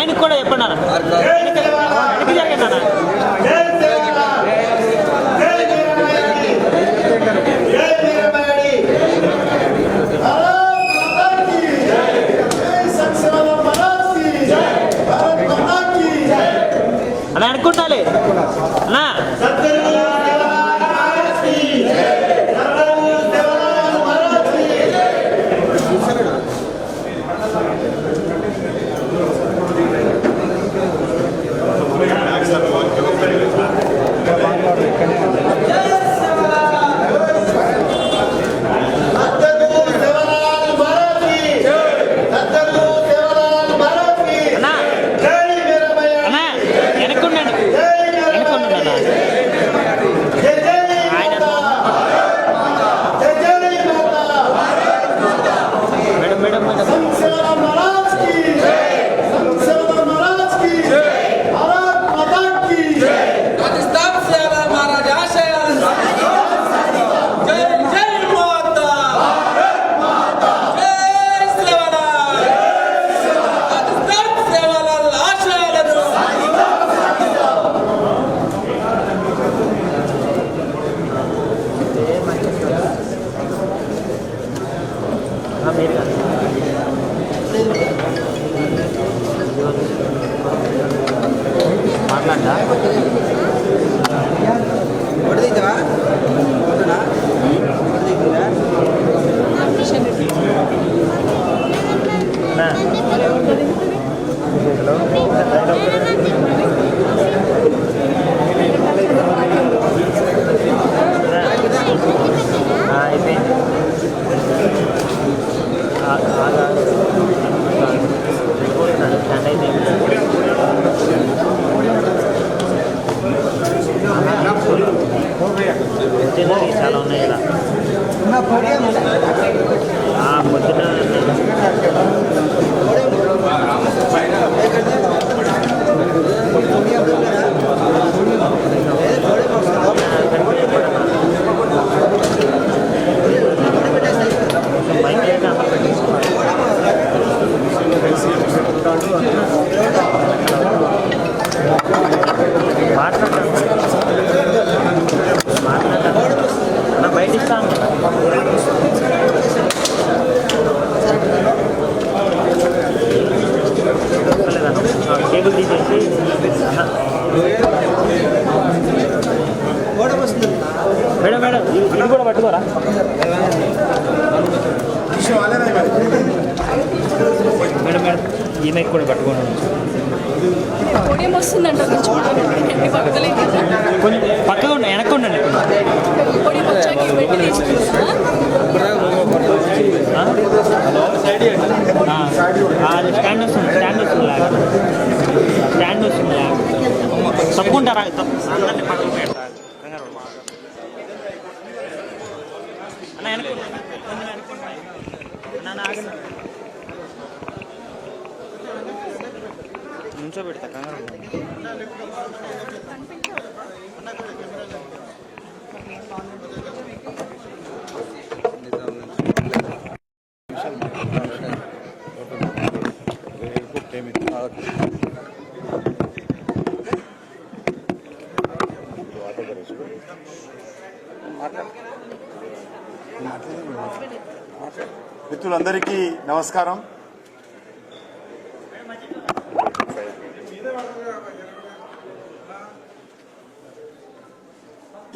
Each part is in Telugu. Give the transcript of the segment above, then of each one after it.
ఆయనకు కూడా చెప్పన్నారు verga. ఇది కూడా పట్టుకోరా? మిత్రులందరికీ నమస్కారం.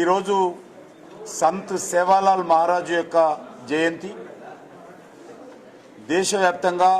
ఈరోజు సంత్ సేవాలాల్ మహారాజు యొక్క జయంతి. దేశవ్యాప్తంగా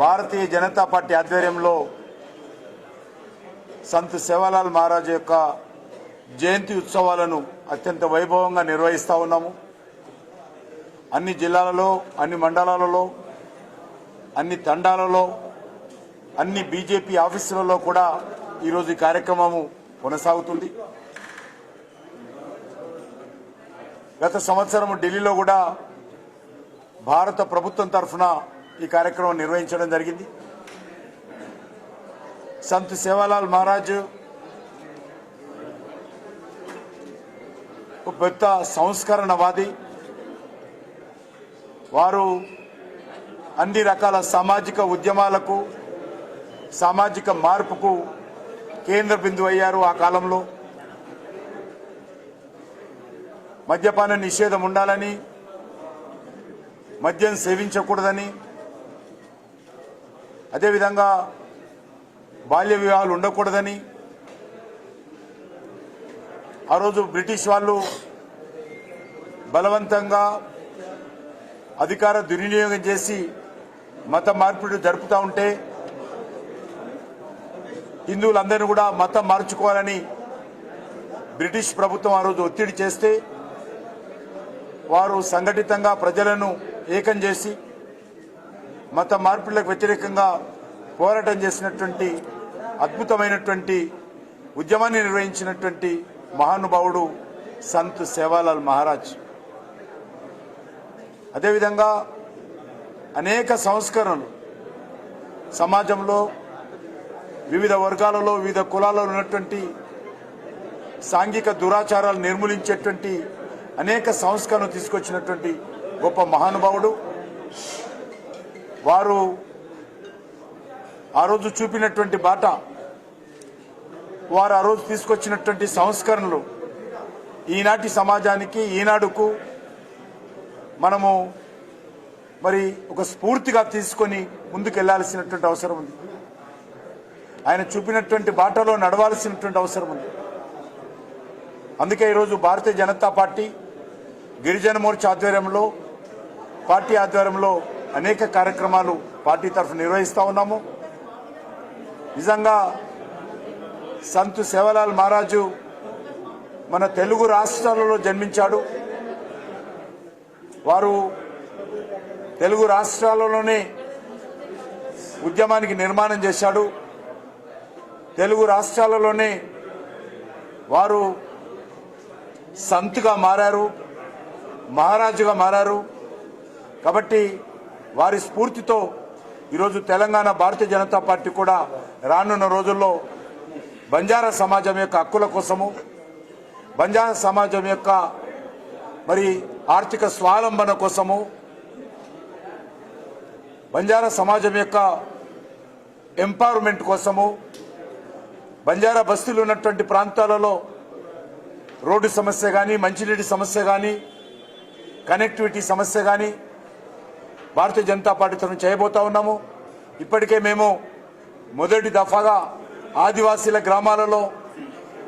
భారతీయ జనతా పార్టీ ఆధ్వర్యంలో సంత్ సేవాలాల్ మహారాజ్ యొక్క జయంతి ఉత్సవాలను అత్యంత వైభవంగా నిర్వహిస్తూ ఉన్నాము. అన్ని జిల్లాలలో అన్ని మండలాలలో అన్ని తండాలలో అన్ని బీజేపీ ఆఫీసులలో కూడా ఈరోజు ఈ కార్యక్రమము కొనసాగుతుంది. గత సంవత్సరం ఢిల్లీలో కూడా భారత ప్రభుత్వం తరఫున ఈ కార్యక్రమం నిర్వహించడం జరిగింది. సంత్ సేవాలాల్ మహారాజు పెద్ద సంస్కరణవాది. వారు అన్ని రకాల సామాజిక ఉద్యమాలకు సామాజిక మార్పుకు కేంద్ర బిందువు అయ్యారు ఆ కాలంలో. మద్యపాన నిషేధం ఉండాలని మద్యం సేవించకూడదని అదేవిధంగా బాల్య వివాహాలు ఉండకూడదని ఆ రోజు బ్రిటిష్ వాళ్ళు బలవంతంగా అధికార దుర్వినియోగం చేసి మత మార్పిడి జరుపుతూ ఉంటే హిందువులందరినీ కూడా మతం మార్చుకోవాలని బ్రిటిష్ ప్రభుత్వం ఆ రోజు ఒత్తిడి చేస్తే వారు సంఘటితంగా ప్రజలను ఏకం చేసి మత మార్పులకు వ్యతిరేకంగా పోరాటం చేసినటువంటి అద్భుతమైనటువంటి ఉద్యమాన్ని నిర్వహించినటువంటి మహానుభావుడు సంత్ సేవాలాల్ మహారాజ్. అదేవిధంగా అనేక సంస్కరణలు సమాజంలో వివిధ వర్గాలలో వివిధ కులాలలో ఉన్నటువంటి సాంఘిక దురాచారాలు నిర్మూలించేటువంటి అనేక సంస్కరణలు తీసుకొచ్చినటువంటి గొప్ప మహానుభావుడు. వారు ఆ రోజు చూపినటువంటి బాట వారు ఆ రోజు తీసుకొచ్చినటువంటి సంస్కరణలు ఈనాటి సమాజానికి ఈనాడుకు మనము మరి ఒక స్ఫూర్తిగా తీసుకొని ముందుకెళ్ళాల్సినటువంటి అవసరం ఉంది. ఆయన చూపినటువంటి బాటలో నడవాల్సినటువంటి అవసరం ఉంది. అందుకే ఈరోజు భారతీయ జనతా పార్టీ గిరిజన మోర్చా ఆధ్వర్యంలో పార్టీ ఆధ్వర్యంలో అనేక కార్యక్రమాలు పార్టీ తరఫున నిర్వహిస్తూ ఉన్నాము. నిజంగా సంతు సేవలాల్ మహారాజు మన తెలుగు రాష్ట్రాలలో జన్మించాడు. వారు తెలుగు రాష్ట్రాలలోనే ఉద్యమానికి నిర్మాణం చేశాడు. తెలుగు రాష్ట్రాలలోనే వారు సంత్గా మారారు మహారాజుగా మారారు. కాబట్టి వారి స్ఫూర్తితో ఈరోజు తెలంగాణ భారతీయ జనతా పార్టీ కూడా రానున్న రోజుల్లో బంజారా సమాజం యొక్క హక్కుల కోసము బంజారా సమాజం యొక్క మరి ఆర్థిక స్వావలంబన కోసము బంజారా సమాజం యొక్క ఎంపవర్మెంట్ కోసము బంజారా బస్తీలు ఉన్నటువంటి ప్రాంతాలలో రోడ్డు సమస్య కానీ మంచినీటి సమస్య కానీ కనెక్టివిటీ సమస్య కానీ భారతీయ జనతా పార్టీ తరఫున చేయబోతా ఉన్నాము. ఇప్పటికే మేము మొదటి దఫాగా ఆదివాసీల గ్రామాలలో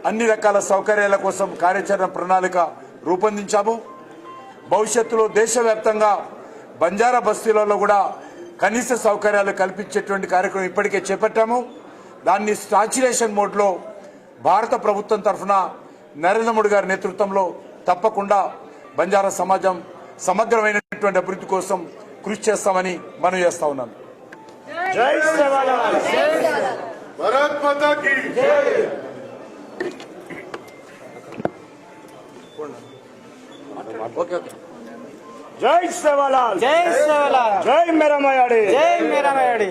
అన్ని రకాల సౌకర్యాల కోసం కార్యాచరణ ప్రణాళిక రూపొందించాము. భవిష్యత్తులో దేశవ్యాప్తంగా బంజారా బస్తీలలో కూడా కనీస సౌకర్యాలు కల్పించేటువంటి కార్యక్రమం ఇప్పటికే చేపట్టాము. దాన్ని స్టాచ్యులేషన్ మోడ్లో భారత ప్రభుత్వం తరఫున నరేంద్ర మోడీ గారి నేతృత్వంలో తప్పకుండా బంజారా సమాజం సమగ్రమైనటువంటి అభివృద్ధి కోసం కృషి చేస్తామని మనం చేస్తా ఉన్నాను జై సేవాలాల్ భారత్ మాతా కీ జై. సేవాలాల్ జై సేవలాల్ జై మేరమయాడి. జై మీరామయ్యాడి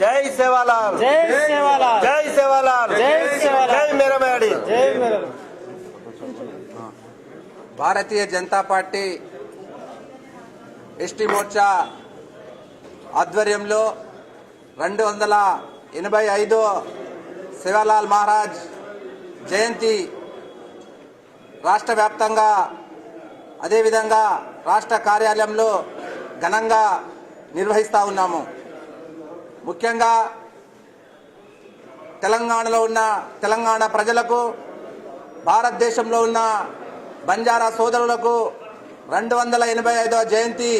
జై సేవాలాల్ జై సేవలాల్ జై సేవాలాల్ జై సేవాలాల్. జై మేరమేడి జై మీరా భారతీయ జనతా పార్టీ ఎస్టీ మోర్చా ఆధ్వర్యంలో రెండు వందల ఎనభై ఐదో శివలాల్ మహారాజ్ జయంతి రాష్ట్ర వ్యాప్తంగా అదేవిధంగా రాష్ట్ర కార్యాలయంలో ఘనంగా నిర్వహిస్తూ ఉన్నాము. ముఖ్యంగా తెలంగాణలో ఉన్న తెలంగాణ ప్రజలకు భారతదేశంలో ఉన్న బంజారా సోదరులకు రెండు వందల ఎనభై ఐదవ జయంతి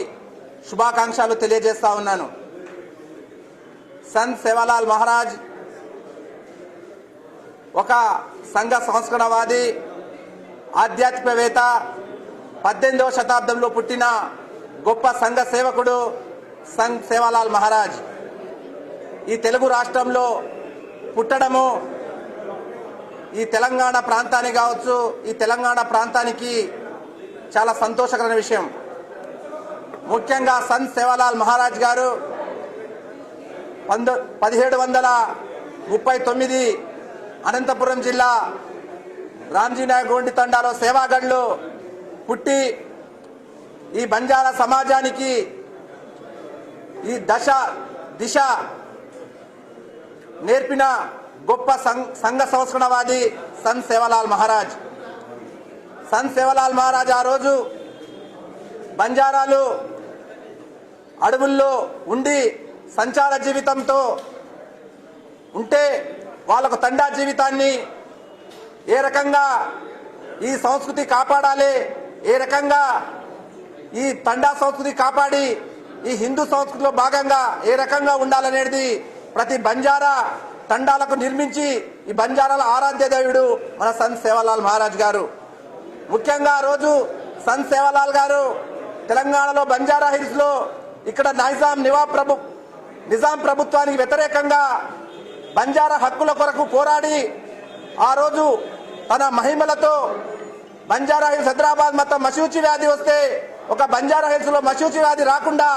శుభాకాంక్షలు తెలియజేస్తా ఉన్నాను. సంత్ సేవాలాల్ మహారాజ్ ఒక సంఘ సంస్కరణవాది ఆధ్యాత్మికవేత్త పద్దెనిమిదవ శతాబ్దంలో పుట్టిన గొప్ప సంఘ సేవకుడు సంత్ సేవాలాల్ మహారాజ్. ఈ తెలుగు రాష్ట్రంలో పుట్టడము ఈ తెలంగాణ ప్రాంతానికి కావచ్చు ఈ తెలంగాణ ప్రాంతానికి చాలా సంతోషకరమైన విషయం. ముఖ్యంగా సంత్ సేవాలాల్ మహారాజ్ గారు పంద పదిహేడు వందల ముప్పై తొమ్మిది అనంతపురం జిల్లా రామ్జీనాయగోండి తండాలో సేవాగడ్లు పుట్టి ఈ బంజారా సమాజానికి ఈ దశ దిశ నేర్పిన గొప్ప సం- సంఘ సంస్కరణవాది సంత్ సేవలాల్ మహారాజ్. సంత్ సేవలాల్ మహారాజ్ ఆ రోజు బంజారాలు అడవుల్లో ఉండి సంచార జీవితంతో ఉంటే వాళ్ళకు తండా జీవితాన్ని ఏ రకంగా ఈ సంస్కృతి కాపాడాలి ఏ రకంగా ఈ తండా సంస్కృతి కాపాడి ఈ హిందూ సంస్కృతిలో భాగంగా ఏ రకంగా ఉండాలనేది ప్రతి బంజారా తండాలకు నిర్మించి ఈ బంజారాల ఆరాధ్య దేవుడు మన సంత్ సేవలాల్ మహారాజ్ గారు. ముఖ్యంగా రోజు సంత్ సేవలాల్ గారు తెలంగాణలో బంజారా హిల్స్లో ఇక్కడ నైజాం నివా ప్రభు నిజాం ప్రభుత్వానికి వ్యతిరేకంగా బంజారా హక్కుల కొరకు పోరాడి ఆ రోజు తన మహిమలతో బంజారా హిల్స్ హైదరాబాద్ మొత్తం మసూచి వ్యాధి వస్తే ఒక బంజారా హిల్స్లో మసూచి వ్యాధి రాకుండా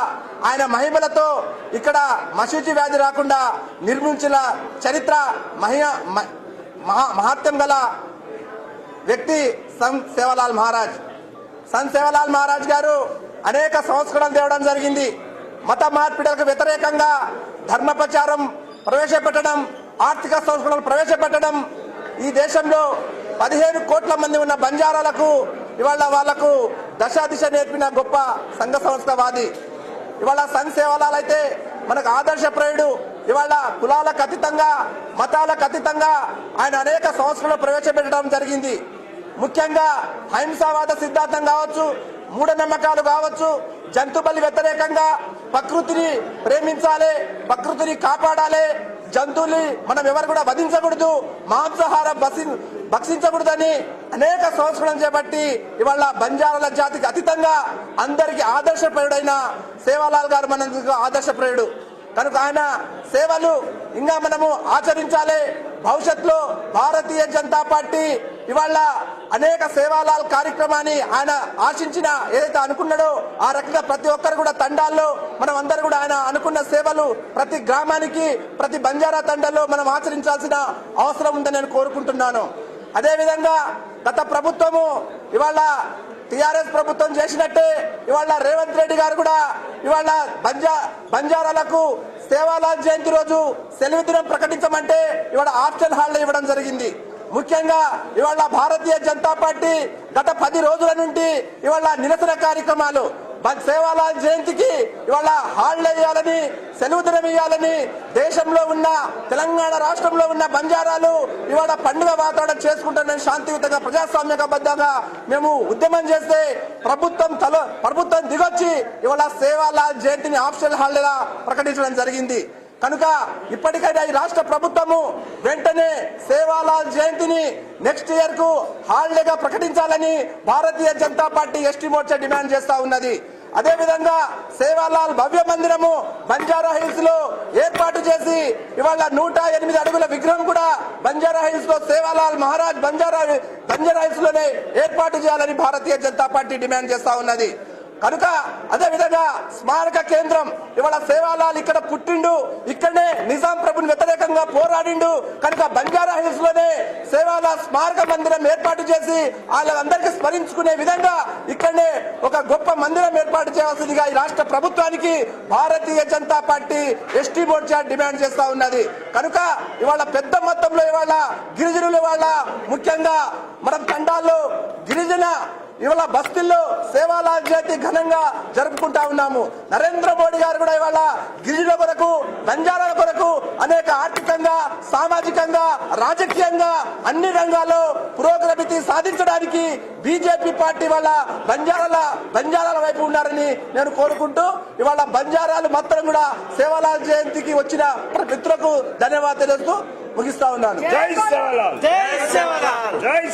ఆయన మహిమలతో ఇక్కడ మసూచి వ్యాధి రాకుండా నిర్మించిన చరిత్ర మహిమ మ- మహా- మహాత్యం గల వ్యక్తి సంత్ సేవలాల్ మహారాజ్. సంత్ సేవలాల్ మహారాజ్ గారు అనేక సంస్కరణలు తేవడం జరిగింది. మత మార్పిడులకు వ్యతిరేకంగా ధర్మ ప్రచారం ప్రవేశపెట్టడం ఆర్థిక సంస్కరణలు ప్రవేశపెట్టడం ఈ దేశంలో పదిహేను కోట్ల మంది ఉన్న బంజారాలకు ఇవాళ వాళ్ళకు దశ దిశ నేర్పిన గొప్ప సంఘ సంస్థవాది. ఇవాళ సంఘ్ సేవలాలు అయితే మనకు ఆదర్శప్రాయుడు ఇవాళ కులాలకు అతీతంగా మతాలకు అతీతంగా ఆయన అనేక సంవత్సరాలు ప్రవేశపెట్టడం జరిగింది. ముఖ్యంగా అహింసావాద సిద్ధాంతం కావచ్చు మూఢనమ్మకాలు కావచ్చు జంతు బలి వ్యతిరేకంగా ప్రకృతిని ప్రేమించాలి ప్రకృతిని కాపాడాలి జంతువుని మనం ఎవరు కూడా వధించకూడదు మాంసాహారం భక్షించకూడదని అనేక సంవత్సరం చేపట్టి ఇవాళ బంజారాల జాతికి అతీతంగా అందరికి ఆదర్శప్రయుడైన సేవాలాల్ గారు మన ఆదర్శప్రయుడు కనుక ఆయన సేవలు ఇంకా మనము ఆచరించాలి. భవిష్యత్తులో భారతీయ జనతా పార్టీ ఇవాళ అనేక సేవాలాల్ కార్యక్రమాన్ని ఆయన ఆశించిన ఏదైతే అనుకున్నాడో ఆ రకంగా ప్రతి ఒక్కరు కూడా తండాల్లో మనం అందరూ కూడా ఆయన అనుకున్న సేవలు ప్రతి గ్రామానికి ప్రతి బంజారా తండాల్లో మనం ఆచరించాల్సిన అవసరం ఉందని నేను కోరుకుంటున్నాను. అదేవిధంగా గత ప్రభుత్వము ఇవాళ టిఆర్ఎస్ ప్రభుత్వం చేసినట్టే ఇవాళ రేవంత్ రెడ్డి గారు కూడా ఇవాళ బంజా బంజారాలకు సేవాలాల్ జయంతి రోజు సెలవు దినం ప్రకటించమంటే ఇవాళ ఆప్షన్ హాల్లో ఇవ్వడం జరిగింది. ముఖ్యంగా ఇవాళ భారతీయ జనతా పార్టీ గత పది రోజుల నుండి ఇవాళ నిరసన కార్యక్రమాలు సేవాలాల్ జయంతికి ఇవాళ హాలిడే ఇవ్వాలని సెలవు దినం ఇవ్వాలని దేశంలో ఉన్న తెలంగాణ రాష్ట్రంలో ఉన్న బంజారాలు ఇవాళ పండుగ వాతావరణం చేసుకుంటారని శాంతియుతంగా ప్రజాస్వామ్యబద్ధంగా మేము ఉద్యమం చేస్తే ప్రభుత్వం తల ప్రభుత్వం దిగొచ్చి ఇవాళ సేవాలాల్ జయంతిని ఆప్షనల్ హాలిడేగా ప్రకటించడం జరిగింది. కనుక ఇప్పటికైనా ఈ రాష్ట్ర ప్రభుత్వము వెంటనే సేవాలాల్ జయంతిని నెక్స్ట్ ఇయర్కు హాలిడేగా ప్రకటించాలని Bharatiya Janata party ST Morcha demand చేస్తా ఉన్నది. అదేవిధంగా సేవాలాల్ భవ్య మందిరము బంజారా హిల్స్లో ఏర్పాటు చేసి ఇవాళ నూట ఎనిమిది అడుగుల విగ్రహం కూడా బంజారా హిల్స్లో సేవాలాల్ మహారాజ్ బంజారా బంజారా హిల్స్లోనే ఏర్పాటు చేయాలని భారతీయ జనతా పార్టీ డిమాండ్ చేస్తా ఉన్నది. కనుక అదే విధంగా స్మారక కేంద్రం ఇవాళ సేవాలాల్ ఇక్కడ పుట్టిండు ఇక్కడనే నిజాం ప్రభుని వ్యతిరేకంగా పోరాడిండు. కనుక బంజారా హిల్స్లోనే సేవాల స్మారక మందిరం ఏర్పాటు చేసి వాళ్ళందరికీ స్మరించుకునే విధంగా ఇక్కడనే ఒక గొప్ప మందిరం ఏర్పాటు చేయాల్సిందిగా ఈ రాష్ట్ర ప్రభుత్వానికి Bharatiya Janata party ST Morcha demand చేస్తా ఉన్నది. కనుక ఇవాళ పెద్ద మొత్తంలో ఇవాళ గిరిజనులు ఇవాళ ముఖ్యంగా మనం తండాల్లో గిరిజన ఇవాళ బస్తీల్లో సేవాలాల్ జయంతి ఘనంగా జరుపుకుంటా ఉన్నాము. నరేంద్ర మోడీ గారు కూడా ఇవాళ గిరిజనుల కొరకు బంజారాల కొరకు అనేక ఆర్థికంగా సామాజికంగా రాజకీయంగా అన్ని రంగాల్లో పురోగతి సాధించడానికి బీజేపీ పార్టీ వల్ల బంజారాల బంజారాల వైపు ఉన్నారని నేను కోరుకుంటూ ఇవాళ బంజారాలు మొత్తం కూడా సేవాలాల్ జయంతికి వచ్చిన మిత్రులకు ధన్యవాదాలు తెలుస్తూ ముగిస్తా ఉన్నాను. జై సేవలాల్. జై సేవలాల్. జై